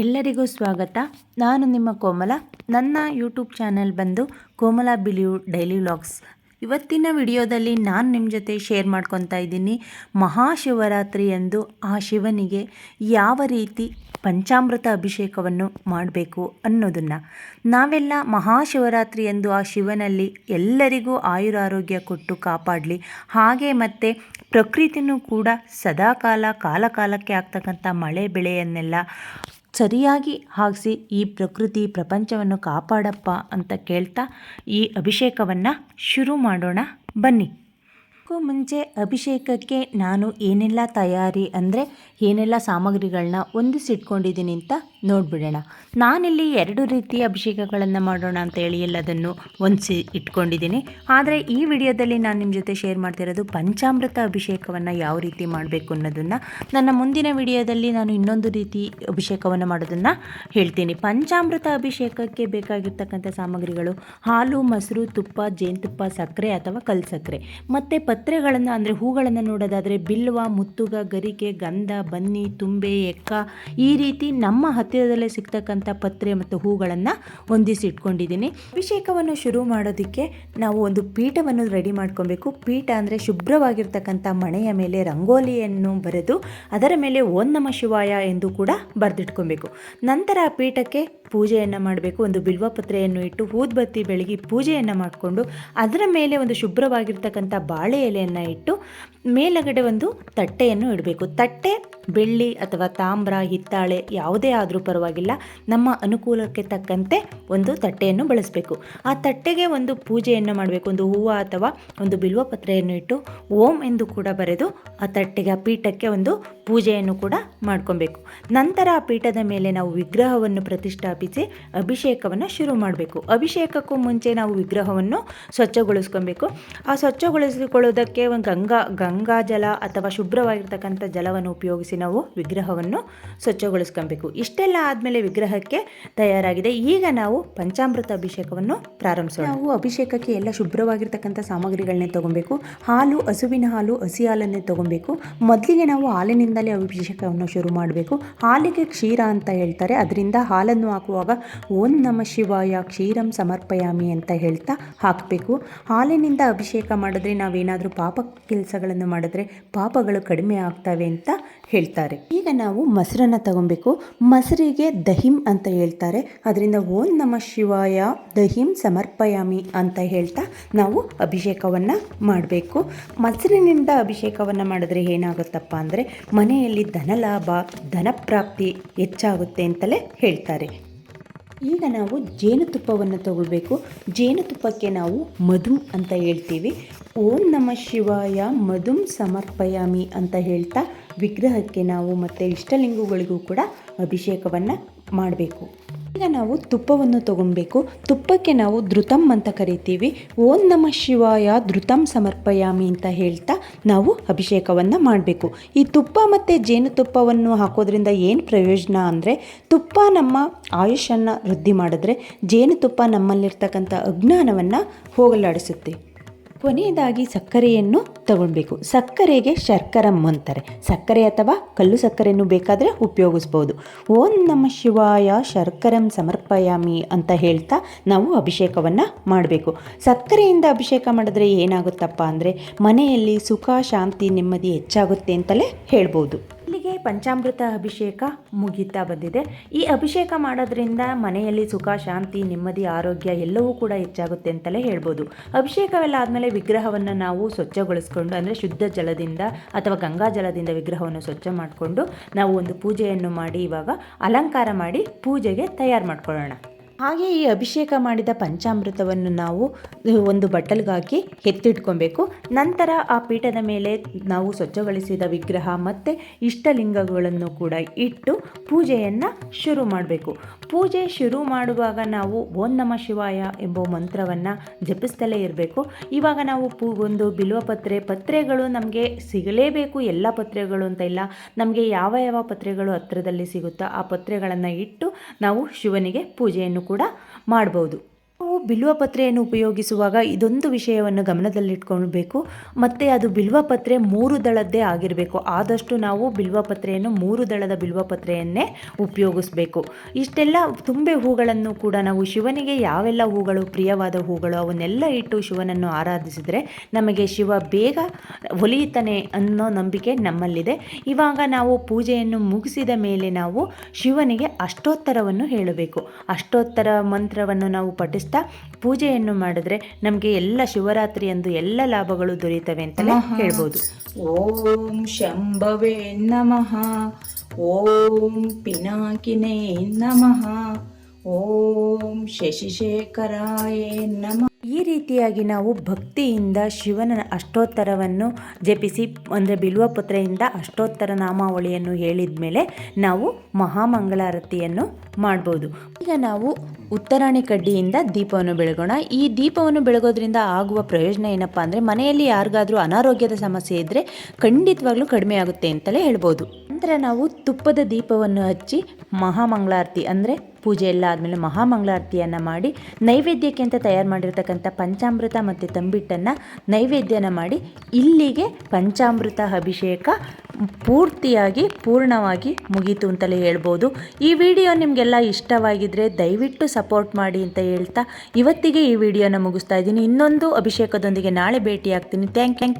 ಎಲ್ಲರಿಗೂ ಸ್ವಾಗತ. ನಾನು ನಿಮ್ಮ ಕೋಮಲ. ನನ್ನ ಯೂಟ್ಯೂಬ್ ಚಾನೆಲ್ ಬಂದು ಕೋಮಲ ಬಿಲಿಯು ಡೈಲಿ ವ್ಲಾಗ್ಸ್. ಇವತ್ತಿನ ವಿಡಿಯೋದಲ್ಲಿ ನಾನು ನಿಮ್ಮ ಜೊತೆ ಶೇರ್ ಮಾಡ್ಕೊತಾ ಇದ್ದೀನಿ. ಮಹಾಶಿವರಾತ್ರಿ ಎಂದು ಆ ಶಿವನಿಗೆ ಯಾವ ರೀತಿ ಪಂಚಾಮೃತ ಅಭಿಷೇಕವನ್ನು ಮಾಡಬೇಕು ಅನ್ನೋದನ್ನು. ನಾವೆಲ್ಲ ಮಹಾಶಿವರಾತ್ರಿ ಎಂದು ಆ ಶಿವನಲ್ಲಿ ಎಲ್ಲರಿಗೂ ಆಯುರಾರೋಗ್ಯ ಕೊಟ್ಟು ಕಾಪಾಡಲಿ. ಹಾಗೆ ಮತ್ತು ಪ್ರಕೃತಿನೂ ಕೂಡ ಸದಾಕಾಲ ಕಾಲ ಕಾಲಕ್ಕೆ ಆಗ್ತಕ್ಕಂಥ ಮಳೆ ಬೆಳೆಯನ್ನೆಲ್ಲ ಸರಿಯಾಗಿ ಹಾಕಿಸಿ ಈ ಪ್ರಕೃತಿ ಪ್ರಪಂಚವನ್ನು ಕಾಪಾಡಪ್ಪ ಅಂತ ಕೇಳ್ತಾ ಈ ಅಭಿಷೇಕವನ್ನು ಶುರು ಮಾಡೋಣ ಬನ್ನಿ. ಅದಕ್ಕೂ ಮುಂಚೆ ಅಭಿಷೇಕಕ್ಕೆ ನಾನು ಏನೆಲ್ಲ ತಯಾರಿ ಅಂದರೆ ಏನೆಲ್ಲ ಸಾಮಗ್ರಿಗಳನ್ನ ಹೊಂದಿಸಿಟ್ಕೊಂಡಿದ್ದೀನಿ ಅಂತ ನೋಡಿಬಿಡೋಣ. ನಾನಿಲ್ಲಿ ಎರಡು ರೀತಿಯ ಅಭಿಷೇಕಗಳನ್ನು ಮಾಡೋಣ ಅಂತ ಹೇಳಿ ಎಲ್ಲದನ್ನು ಹೊಂದಿಸಿ ಇಟ್ಕೊಂಡಿದ್ದೀನಿ. ಆದರೆ ಈ ವಿಡಿಯೋದಲ್ಲಿ ನಾನು ನಿಮ್ಮ ಜೊತೆ ಶೇರ್ ಮಾಡ್ತಿರೋದು ಪಂಚಾಮೃತ ಅಭಿಷೇಕವನ್ನು ಯಾವ ರೀತಿ ಮಾಡಬೇಕು ಅನ್ನೋದನ್ನು. ನನ್ನ ಮುಂದಿನ ವಿಡಿಯೋದಲ್ಲಿ ನಾನು ಇನ್ನೊಂದು ರೀತಿ ಅಭಿಷೇಕವನ್ನು ಮಾಡೋದನ್ನು ಹೇಳ್ತೀನಿ. ಪಂಚಾಮೃತ ಅಭಿಷೇಕಕ್ಕೆ ಬೇಕಾಗಿರ್ತಕ್ಕಂಥ ಸಾಮಗ್ರಿಗಳು ಹಾಲು, ಮೊಸರು, ತುಪ್ಪ, ಜೇನುತುಪ್ಪ, ಸಕ್ಕರೆ ಅಥವಾ ಕಲ್ಸಕ್ಕರೆ ಸಕ್ಕರೆ. ಮತ್ತು ಪತ್ರೆಗಳನ್ನು, ಅಂದರೆ ಹೂಗಳನ್ನು ನೋಡೋದಾದರೆ ಬಿಲ್ವ, ಮುತ್ತುಗ, ಗರಿಕೆ, ಗಂಧ, ಬನ್ನಿ, ತುಂಬೆ, ಎಕ್ಕ ಈ ರೀತಿ ನಮ್ಮ ಹತ್ತಿರದಲ್ಲೇ ಸಿಗ್ತಕ್ಕಂಥ ಪತ್ರೆ ಮತ್ತು ಹೂಗಳನ್ನು ಹೊಂದಿಸಿಟ್ಕೊಂಡಿದ್ದೀನಿ ಅಭಿಷೇಕವನ್ನು ಶುರು ಮಾಡೋದಕ್ಕೆ ನಾವು ಒಂದು ಪೀಠವನ್ನು ರೆಡಿ ಮಾಡ್ಕೊಬೇಕು. ಪೀಠ ಅಂದರೆ ಶುಭ್ರವಾಗಿರ್ತಕ್ಕಂಥ ಮಣೆಯ ಮೇಲೆ ರಂಗೋಲಿಯನ್ನು ಬರೆದು ಅದರ ಮೇಲೆ ಓಂ ನಮ ಶಿವಾಯ ಎಂದು ಕೂಡ ಬರೆದಿಟ್ಕೊಬೇಕು. ನಂತರ ಆ ಪೀಠಕ್ಕೆ ಪೂಜೆಯನ್ನು ಮಾಡಬೇಕು, ಒಂದು ಬಿಲ್ವಪತ್ರೆಯನ್ನು ಇಟ್ಟು ಊದ್ಬತ್ತಿ ಬೆಳಗಿ ಪೂಜೆಯನ್ನು ಮಾಡಿಕೊಂಡು ಅದರ ಮೇಲೆ ಒಂದು ಶುಭ್ರವಾಗಿರ್ತಕ್ಕಂಥ ಬಾಳೆ ಎಲೆಯನ್ನು ಇಟ್ಟು ಮೇಲಗಡೆ ಒಂದು ತಟ್ಟೆಯನ್ನು ಇಡಬೇಕು. ತಟ್ಟೆ, ಬೆಳ್ಳಿ ಅಥವಾ ತಾಮ್ರ, ಹಿತ್ತಾಳೆ ಯಾವುದೇ ಆದರೂ ಪರವಾಗಿಲ್ಲ. ನಮ್ಮ ಅನುಕೂಲಕ್ಕೆ ತಕ್ಕಂತೆ ಒಂದು ತಟ್ಟೆಯನ್ನು ಬಳಸಬೇಕು. ಆ ತಟ್ಟೆಗೆ ಒಂದು ಪೂಜೆಯನ್ನು ಮಾಡಬೇಕು. ಒಂದು ಹೂವು ಅಥವಾ ಒಂದು ಬಿಲ್ವಪತ್ರೆಯನ್ನು ಇಟ್ಟು ಓಂ ಎಂದು ಕೂಡ ಬರೆದು ಆ ತಟ್ಟೆಗೆ, ಆ ಪೀಠಕ್ಕೆ ಒಂದು ಪೂಜೆಯನ್ನು ಕೂಡ ಮಾಡ್ಕೊಬೇಕು. ನಂತರ ಆ ಪೀಠದ ಮೇಲೆ ನಾವು ವಿಗ್ರಹವನ್ನು ಪ್ರತಿಷ್ಠಾಪಿಸಿ ಅಭಿಷೇಕವನ್ನು ಶುರು ಮಾಡಬೇಕು. ಅಭಿಷೇಕಕ್ಕೂ ಮುಂಚೆ ನಾವು ವಿಗ್ರಹವನ್ನು ಸ್ವಚ್ಛಗೊಳಿಸ್ಕೊಬೇಕು. ಆ ಸ್ವಚ್ಛಗೊಳಿಸಿಕೊಳ್ಳೋದಕ್ಕೆ ಒಂದು ಗಂಗಾ ಗಂಗಾ ಜಲ ಅಥವಾ ಶುಭ್ರವಾಗಿರ್ತಕ್ಕಂಥ ಜಲವನ್ನು ಉಪಯೋಗಿಸಿ ನಾವು ವಿಗ್ರಹವನ್ನು ಸ್ವಚ್ಛಗೊಳಿಸ್ಕೊಬೇಕು. ಇಷ್ಟೆಲ್ಲ ಆದಮೇಲೆ ವಿಗ್ರಹಕ್ಕೆ ತಯಾರಾಗಿದೆ. ಈಗ ನಾವು ಪಂಚಾಮೃತ ಅಭಿಷೇಕವನ್ನು ಪ್ರಾರಂಭಿಸೋಣ. ನಾವು ಅಭಿಷೇಕಕ್ಕೆ ಎಲ್ಲ ಶುಭ್ರವಾಗಿರ್ತಕ್ಕಂಥ ಸಾಮಗ್ರಿಗಳನ್ನೇ ತಗೊಬೇಕು. ಹಾಲು, ಹಸುವಿನ ಹಾಲು, ಹಸಿ ಹಾಲನ್ನೇ ತಗೊಬೇಕು. ಮೊದಲಿಗೆ ನಾವು ಹಾಲಿನಿಂದಲೇ ಅಭಿಷೇಕವನ್ನು ಶುರು ಮಾಡಬೇಕು. ಹಾಲಿಗೆ ಕ್ಷೀರ ಅಂತ ಹೇಳ್ತಾರೆ. ಅದರಿಂದ ಹಾಲನ್ನು ಹಾಕುವಾಗ ಓಂ ನಮ ಶಿವಾಯ, ಕ್ಷೀರಂ ಸಮರ್ಪಯಾಮಿ ಅಂತ ಹೇಳ್ತಾ ಹಾಕಬೇಕು. ಹಾಲಿನಿಂದ ಅಭಿಷೇಕ ಮಾಡಿದ್ರೆ ನಾವೇನಾದರೂ ಪಾಪ ಕೆಲಸಗಳನ್ನು ಮಾಡಿದ್ರೆ ಪಾಪಗಳು ಕಡಿಮೆ ಆಗ್ತವೆ ಅಂತ ಹೇಳ್ತಾರೆ. ಈಗ ನಾವು ಮೊಸರನ್ನು ತಗೊಬೇಕು. ಮೊಸರಿಗೆ ದಹಿಂ ಅಂತ ಹೇಳ್ತಾರೆ. ಅದರಿಂದ ಓಂ ನಮ ಶಿವಾಯ, ದಹಿಂ ಸಮರ್ಪಯಾಮಿ ಅಂತ ಹೇಳ್ತಾ ನಾವು ಅಭಿಷೇಕವನ್ನು ಮಾಡಬೇಕು. ಮೊಸರಿನಿಂದ ಅಭಿಷೇಕವನ್ನು ಮಾಡಿದ್ರೆ ಏನಾಗುತ್ತಪ್ಪ ಅಂದರೆ ಮನೆಯಲ್ಲಿ ಧನಲಾಭ ಧನಪ್ರಾಪ್ತಿ ಹೆಚ್ಚಾಗುತ್ತೆ ಅಂತಲೇ ಹೇಳ್ತಾರೆ. ಈಗ ನಾವು ಜೇನುತುಪ್ಪವನ್ನು ತಗೊಳ್ಬೇಕು. ಜೇನುತುಪ್ಪಕ್ಕೆ ನಾವು ಮಧು ಅಂತ ಹೇಳ್ತೀವಿ. ಓಂ ನಮ ಶಿವಾಯ, ಮಧುಂ ಸಮರ್ಪಯಾಮಿ ಅಂತ ಹೇಳ್ತಾ ವಿಗ್ರಹಕ್ಕೆ ನಾವು ಮತ್ತು ಇಷ್ಟಲಿಂಗುಗಳಿಗೂ ಕೂಡ ಅಭಿಷೇಕವನ್ನು ಮಾಡಬೇಕು. ಈಗ ನಾವು ತುಪ್ಪವನ್ನು ತಗೊಬೇಕು ತುಪ್ಪಕ್ಕೆ ನಾವು ಧೃತಮ್ ಅಂತ ಕರಿತೀವಿ. ಓಂ ನಮ ಶಿವಾಯ, ಧೃತಂ ಸಮರ್ಪಯಾಮಿ ಅಂತ ಹೇಳ್ತಾ ನಾವು ಅಭಿಷೇಕವನ್ನು ಮಾಡಬೇಕು. ಈ ತುಪ್ಪ ಮತ್ತು ಜೇನುತುಪ್ಪವನ್ನು ಹಾಕೋದ್ರಿಂದ ಏನು ಪ್ರಯೋಜನ ಅಂದರೆ, ತುಪ್ಪ ನಮ್ಮ ಆಯುಷನ್ನು ವೃದ್ಧಿ ಮಾಡಿದ್ರೆ ಜೇನುತುಪ್ಪ ನಮ್ಮಲ್ಲಿರ್ತಕ್ಕಂಥ ಅಜ್ಞಾನವನ್ನು ಹೋಗಲಾಡಿಸುತ್ತೆ. ಕೊನೆಯದಾಗಿ ಸಕ್ಕರೆಯನ್ನು ತಗೊಳ್ಬೇಕು. ಸಕ್ಕರೆಗೆ ಶರ್ಕರಂ ಅಂತಾರೆ ಸಕ್ಕರೆ ಅಥವಾ ಕಲ್ಲು ಸಕ್ಕರೆಯನ್ನು ಬೇಕಾದರೆ ಉಪಯೋಗಿಸ್ಬೋದು. ಓಂ ನಮ ಶಿವಾಯ, ಶರ್ಕರಂ ಸಮರ್ಪಯಾಮಿ ಅಂತ ಹೇಳ್ತಾ ನಾವು ಅಭಿಷೇಕವನ್ನು ಮಾಡಬೇಕು. ಸಕ್ಕರೆಯಿಂದ ಅಭಿಷೇಕ ಮಾಡಿದ್ರೆ ಏನಾಗುತ್ತಪ್ಪ ಅಂದರೆ ಮನೆಯಲ್ಲಿ ಸುಖ, ಶಾಂತಿ, ನೆಮ್ಮದಿ ಹೆಚ್ಚಾಗುತ್ತೆ ಅಂತಲೇ ಹೇಳ್ಬೋದು. ಪಂಚಾಮೃತ ಅಭಿಷೇಕ ಮುಗಿತಾ ಬಂದಿದೆ. ಈ ಅಭಿಷೇಕ ಮಾಡೋದ್ರಿಂದ ಮನೆಯಲ್ಲಿ ಸುಖ, ಶಾಂತಿ, ನೆಮ್ಮದಿ, ಆರೋಗ್ಯ ಎಲ್ಲವೂ ಕೂಡ ಹೆಚ್ಚಾಗುತ್ತೆ ಅಂತಲೇ ಹೇಳ್ಬೋದು. ಅಭಿಷೇಕವೆಲ್ಲ ಆದಮೇಲೆ ವಿಗ್ರಹವನ್ನು ನಾವು ಸ್ವಚ್ಛಗೊಳಿಸ್ಕೊಂಡು, ಅಂದರೆ ಶುದ್ಧ ಜಲದಿಂದ ಅಥವಾ ಗಂಗಾ ಜಲದಿಂದ ವಿಗ್ರಹವನ್ನು ಸ್ವಚ್ಛ ಮಾಡಿಕೊಂಡು ನಾವು ಒಂದು ಪೂಜೆಯನ್ನು ಮಾಡಿ, ಇವಾಗ ಅಲಂಕಾರ ಮಾಡಿ ಪೂಜೆಗೆ ತಯಾರು ಮಾಡ್ಕೊಳ್ಳೋಣ. ಹಾಗೆ ಈ ಅಭಿಷೇಕ ಮಾಡಿದ ಪಂಚಾಮೃತವನ್ನು ನಾವು ಒಂದು ಬಟ್ಟಲ್ಗಾಕಿ ಎತ್ತಿಟ್ಕೊಬೇಕು. ನಂತರ ಆ ಪೀಠದ ಮೇಲೆ ನಾವು ಸ್ವಚ್ಛಗೊಳಿಸಿದ ವಿಗ್ರಹ ಮತ್ತು ಇಷ್ಟಲಿಂಗಗಳನ್ನು ಕೂಡ ಇಟ್ಟು ಪೂಜೆಯನ್ನು ಶುರು ಮಾಡಬೇಕು. ಪೂಜೆ ಶುರು ಮಾಡುವಾಗ ನಾವು ಓಂ ನಮ ಶಿವಾಯ ಎಂಬ ಮಂತ್ರವನ್ನು ಜಪಿಸ್ತಲೇ ಇರಬೇಕು. ಇವಾಗ ನಾವು ಪೂ, ಒಂದು ಬಿಲ್ವಪತ್ರೆ ಪತ್ರೆಗಳು ನಮಗೆ ಸಿಗಲೇಬೇಕು, ಎಲ್ಲ ಪತ್ರೆಗಳು ಅಂತ ಇಲ್ಲ. ನಮಗೆ ಯಾವ ಯಾವ ಪತ್ರೆಗಳು ಹತ್ತಿರದಲ್ಲಿ ಸಿಗುತ್ತೋ ಆ ಪತ್ರೆಗಳನ್ನು ಇಟ್ಟು ನಾವು ಶಿವನಿಗೆ ಪೂಜೆಯನ್ನು ಕೂಡ ಮಾಡ್ಬೋದು. ಬಿಲ್ವಪತ್ರೆಯನ್ನು ಉಪಯೋಗಿಸುವಾಗ ಇದೊಂದು ವಿಷಯವನ್ನು ಗಮನದಲ್ಲಿಟ್ಕೊಳ್ಬೇಕು. ಮತ್ತು ಅದು ಬಿಲ್ವಪತ್ರೆ ಮೂರು ದಳದ್ದೇ ಆಗಿರಬೇಕು. ಆದಷ್ಟು ನಾವು ಬಿಲ್ವಪತ್ರೆಯನ್ನು ಮೂರು ದಳದ ಬಿಲ್ವಪತ್ರೆಯನ್ನೇ ಉಪಯೋಗಿಸ್ಬೇಕು. ಇಷ್ಟೆಲ್ಲ ತುಂಬೆ ಹೂಗಳನ್ನು ಕೂಡ ನಾವು ಶಿವನಿಗೆ ಯಾವೆಲ್ಲ ಹೂಗಳು ಪ್ರಿಯವಾದ ಹೂಗಳು ಅವನ್ನೆಲ್ಲ ಇಟ್ಟು ಶಿವನನ್ನು ಆರಾಧಿಸಿದರೆ ನಮಗೆ ಶಿವ ಬೇಗ ಒಲಿಯುತ್ತಾನೆ ಅನ್ನೋ ನಂಬಿಕೆ ನಮ್ಮಲ್ಲಿದೆ. ಇವಾಗ ನಾವು ಪೂಜೆಯನ್ನು ಮುಗಿಸಿದ ಮೇಲೆ ನಾವು ಶಿವನಿಗೆ ಅಷ್ಟೋತ್ತರವನ್ನು ಹೇಳಬೇಕು. ಅಷ್ಟೋತ್ತರ ಮಂತ್ರವನ್ನು ನಾವು ಪಠಿಸ್ತಾ ಪೂಜೆಯನ್ನು ಮಾಡಿದ್ರೆ ನಮಗೆ ಎಲ್ಲ ಶಿವರಾತ್ರಿಯಂದು ಎಲ್ಲ ಲಾಭಗಳು ದೊರೆಯುತ್ತವೆ ಅಂತಲೇ ಹೇಳ್ಬೋದು. ಓಂ ಶಂಭವೇ ನಮಃ. ಓಂ ಪಿನಾಕಿನೇ ನಮಃ. ಓಂ ಶಶಿಶೇಖರಾಯ ನಮಃ. ರೀತಿಯಾಗಿ ನಾವು ಭಕ್ತಿಯಿಂದ ಶಿವನ ಅಷ್ಟೋತ್ತರವನ್ನು ಜಪಿಸಿ, ಅಂದರೆ ಬಿಲ್ವಪತ್ರೆಯಿಂದ ಅಷ್ಟೋತ್ತರ ನಾಮಾವಳಿಯನ್ನು ಹೇಳಿದ ಮೇಲೆ ನಾವು ಮಹಾಮಂಗಳಾರತಿಯನ್ನು ಮಾಡ್ಬೋದು. ಈಗ ನಾವು ಉತ್ತರಾಣಿ ಕಡ್ಡಿಯಿಂದ ದೀಪವನ್ನು ಬೆಳಗೋಣ. ಈ ದೀಪವನ್ನು ಬೆಳಗೋದ್ರಿಂದ ಆಗುವ ಪ್ರಯೋಜನ ಏನಪ್ಪ ಅಂದರೆ, ಮನೆಯಲ್ಲಿ ಯಾರಿಗಾದರೂ ಅನಾರೋಗ್ಯದ ಸಮಸ್ಯೆ ಇದ್ದರೆ ಖಂಡಿತವಾಗ್ಲೂ ಕಡಿಮೆ ಆಗುತ್ತೆ ಅಂತಲೇ ಹೇಳ್ಬೋದು. ನಂತರ ನಾವು ತುಪ್ಪದ ದೀಪವನ್ನು ಹಚ್ಚಿ ಮಹಾಮಂಗಳಾರತಿ ಅಂದರೆ ಪೂಜೆ ಎಲ್ಲ ಆದಮೇಲೆ ಮಹಾಮಂಗಳಾರತಿಯನ್ನು ಮಾಡಿ ನೈವೇದ್ಯಕ್ಕೆ ಅಂತ ತಯಾರು ಮಾಡಿರ್ತಕ್ಕಂಥ ಪಂಚಾಮೃತ ಮತ್ತು ತಂಬಿಟ್ಟನ್ನು ನೈವೇದ್ಯನ ಮಾಡಿ ಇಲ್ಲಿಗೆ ಪಂಚಾಮೃತ ಅಭಿಷೇಕ ಪೂರ್ತಿಯಾಗಿ, ಪೂರ್ಣವಾಗಿ ಮುಗೀತು ಅಂತಲೇ ಹೇಳ್ಬೋದು. ಈ ವಿಡಿಯೋ ನಿಮಗೆಲ್ಲ ಇಷ್ಟವಾಗಿದ್ದರೆ ದಯವಿಟ್ಟು ಸಪೋರ್ಟ್ ಮಾಡಿ ಅಂತ ಹೇಳ್ತಾ ಇವತ್ತಿಗೆ ಈ ವಿಡಿಯೋನ ಮುಗಿಸ್ತಾ ಇದ್ದೀನಿ. ಇನ್ನೊಂದು ಅಭಿಷೇಕದೊಂದಿಗೆ ನಾಳೆ ಭೇಟಿ ಆಗ್ತೀನಿ ಥ್ಯಾಂಕ್ ಥ್ಯಾಂಕ್